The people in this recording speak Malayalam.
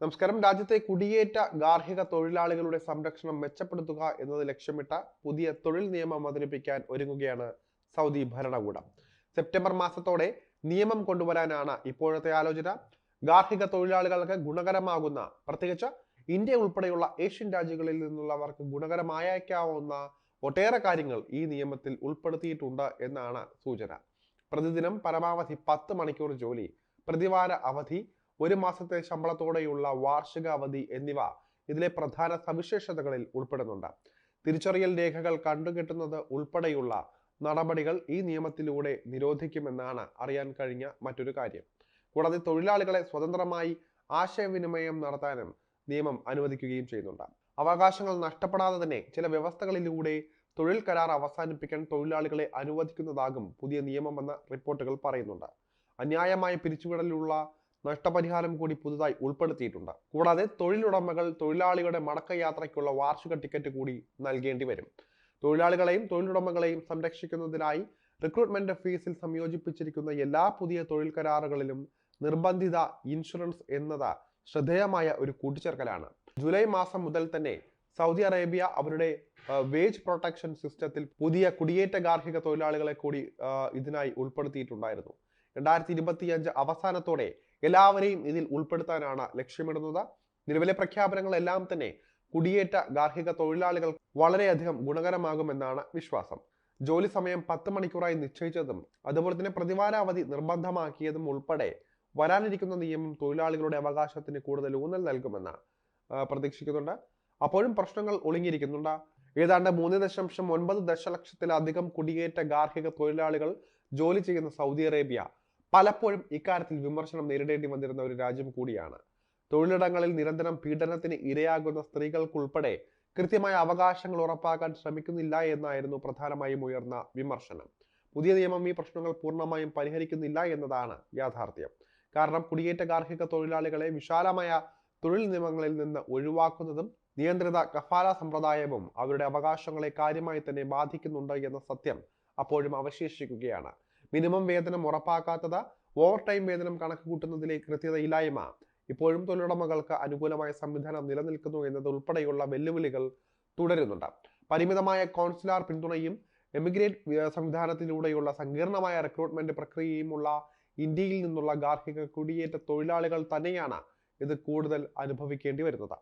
നമസ്കാരം. രാജ്യത്തെ കുടിയേറ്റ ഗാർഹിക തൊഴിലാളികളുടെ സംരക്ഷണം മെച്ചപ്പെടുത്തുക എന്നത് ലക്ഷ്യമിട്ട പുതിയ തൊഴിൽ നിയമം അവതരിപ്പിക്കാൻ ഒരുങ്ങുകയാണ് സൗദി ഭരണകൂടം. സെപ്റ്റംബർ മാസത്തോടെ നിയമം കൊണ്ടുവരാനാണ് ഇപ്പോഴത്തെ ആലോചന. ഗാർഹിക തൊഴിലാളികൾക്ക് ഗുണകരമാകുന്ന പ്രത്യേകിച്ച് ഇന്ത്യ ഉൾപ്പെടെയുള്ള ഏഷ്യൻ രാജ്യങ്ങളിൽ നിന്നുള്ളവർക്ക് ഗുണകരമായേക്കാവുന്ന ഒട്ടേറെ കാര്യങ്ങൾ ഈ നിയമത്തിൽ ഉൾപ്പെടുത്തിയിട്ടുണ്ട് എന്നാണ് സൂചന. പ്രതിദിനം പരമാവധി പത്ത് മണിക്കൂർ ജോലി പ്രതിവാര അവധി ഒരു മാസത്തെ ശമ്പളത്തോടെയുള്ള വാർഷിക അവധി എന്നിവ ഇതിലെ പ്രധാന സവിശേഷതകളിൽ ഉൾപ്പെടുന്നുണ്ട്. തിരിച്ചറിയൽ രേഖകൾ കണ്ടുകെട്ടുന്നത് ഉൾപ്പെടെയുള്ള നടപടികൾ ഈ നിയമത്തിലൂടെ നിരോധിക്കുമെന്നാണ് അറിയാൻ കഴിഞ്ഞ മറ്റൊരു കാര്യം. കൂടാതെ തൊഴിലാളികളെ സ്വതന്ത്രമായി ആശയവിനിമയം നടത്താനും നിയമം അനുവദിക്കുകയും ചെയ്യുന്നുണ്ട്. അവകാശങ്ങൾ നഷ്ടപ്പെടാതെ തന്നെ ചില വ്യവസ്ഥകളിലൂടെ തൊഴിൽ കരാർ അവസാനിപ്പിക്കാൻ തൊഴിലാളികളെ അനുവദിക്കുന്നതാകും പുതിയ നിയമമെന്ന് റിപ്പോർട്ടുകൾ പറയുന്നുണ്ട്. അന്യായമായ പിരിച്ചുവിടലുള്ള നഷ്ടപരിഹാരം കൂടി പുതുതായി ഉൾപ്പെടുത്തിയിട്ടുണ്ട്. കൂടാതെ തൊഴിലുടമകൾ തൊഴിലാളികളുടെ മടക്കയാത്രയ്ക്കുള്ള വാർഷിക ടിക്കറ്റ് കൂടി നൽകേണ്ടി വരും. തൊഴിലാളികളെയും തൊഴിലുടമകളെയും സംരക്ഷിക്കുന്നതിനായി റിക്രൂട്ട്മെന്റ് ഫീസിൽ സംയോജിപ്പിച്ചിരിക്കുന്ന എല്ലാ പുതിയ തൊഴിൽ കരാറുകളിലും നിർബന്ധിത ഇൻഷുറൻസ് എന്നത് ശ്രദ്ധേയമായ ഒരു കൂട്ടിച്ചേർക്കലാണ്. ജൂലൈ മാസം മുതൽ തന്നെ സൗദി അറേബ്യ അവരുടെ വേജ് പ്രൊട്ടക്ഷൻ സിസ്റ്റത്തിൽ പുതിയ കുടിയേറ്റ ഗാർഹിക തൊഴിലാളികളെ കൂടി ഇതിനായി ഉൾപ്പെടുത്തിയിട്ടുണ്ടായിരുന്നു. രണ്ടായിരത്തി ഇരുപത്തിയഞ്ച് അവസാനത്തോടെ എല്ലാവരെയും ഇതിൽ ഉൾപ്പെടുത്താനാണ് ലക്ഷ്യമിടുന്നത്. നിലവിലെ പ്രഖ്യാപനങ്ങളെല്ലാം തന്നെ കുടിയേറ്റ ഗാർഹിക തൊഴിലാളികൾ വളരെയധികം ഗുണകരമാകുമെന്നാണ് വിശ്വാസം. ജോലി സമയം പത്ത് മണിക്കൂറായി നിശ്ചയിച്ചതും അതുപോലെ തന്നെ പ്രതിവാര അവധി നിർബന്ധമാക്കിയതും ഉൾപ്പെടെ വരാനിരിക്കുന്ന നിയമം തൊഴിലാളികളുടെ അവകാശത്തിന് കൂടുതൽ ഊന്നൽ നൽകുമെന്ന് പ്രതീക്ഷിക്കുന്നുണ്ട്. അപ്പോഴും പ്രശ്നങ്ങൾ ഒളിഞ്ഞിരിക്കുന്നുണ്ട്. ഏതാണ്ട് മൂന്ന് ദശാംശം ഒൻപത് ദശലക്ഷത്തിലധികം കുടിയേറ്റ ഗാർഹിക തൊഴിലാളികൾ ജോലി ചെയ്യുന്ന സൗദി അറേബ്യ പലപ്പോഴും ഇക്കാര്യത്തിൽ വിമർശനം നേരിടേണ്ടി വന്നിരുന്ന ഒരു രാജ്യം കൂടിയാണ്. തൊഴിലിടങ്ങളിൽ നിരന്തരം പീഡനത്തിന് ഇരയാകുന്ന സ്ത്രീകൾക്കുൾപ്പെടെ കൃത്യമായ അവകാശങ്ങൾ ഉറപ്പാക്കാൻ ശ്രമിക്കുന്നില്ല എന്നായിരുന്നു പ്രധാനമായും ഉയർന്ന വിമർശനം. പുതിയ നിയമം ഈ പ്രശ്നങ്ങൾ പൂർണമായും പരിഹരിക്കുന്നില്ല എന്നതാണ് യാഥാർത്ഥ്യം. കാരണം കുടിയേറ്റ ഗാർഹിക തൊഴിലാളികളെ വിശാലമായ തൊഴിൽ നിയമങ്ങളിൽ നിന്ന് ഒഴിവാക്കുന്നതും നിയന്ത്രിത കഫാല സമ്പ്രദായവും അവരുടെ അവകാശങ്ങളെ കാര്യമായി തന്നെ ബാധിക്കുന്നുണ്ട് എന്ന സത്യം അപ്പോഴും അവശേഷിക്കുകയാണ്. മിനിമം വേതനം ഉറപ്പാക്കാത്തത് ഓവർ ടൈം വേതനം കണക്ക് കൂട്ടുന്നതിലെ കൃത്യതയില്ലായ്മ ഇപ്പോഴും തൊഴിലുടമകൾക്ക് അനുകൂലമായ സംവിധാനം നിലനിൽക്കുന്നു എന്നത് ഉൾപ്പെടെയുള്ള വെല്ലുവിളികൾ തുടരുന്നുണ്ട്. പരിമിതമായ കോൺസുലാർ പിന്തുണയും എമിഗ്രേറ്റ് സംവിധാനത്തിലൂടെയുള്ള സങ്കീർണമായ റിക്രൂട്ട്മെന്റ് പ്രക്രിയയുമുള്ള ഇന്ത്യയിൽ നിന്നുള്ള ഗാർഹിക കുടിയേറ്റ തൊഴിലാളികൾ തന്നെയാണ് ഇത് കൂടുതൽ അനുഭവിക്കേണ്ടി വരുന്നത്.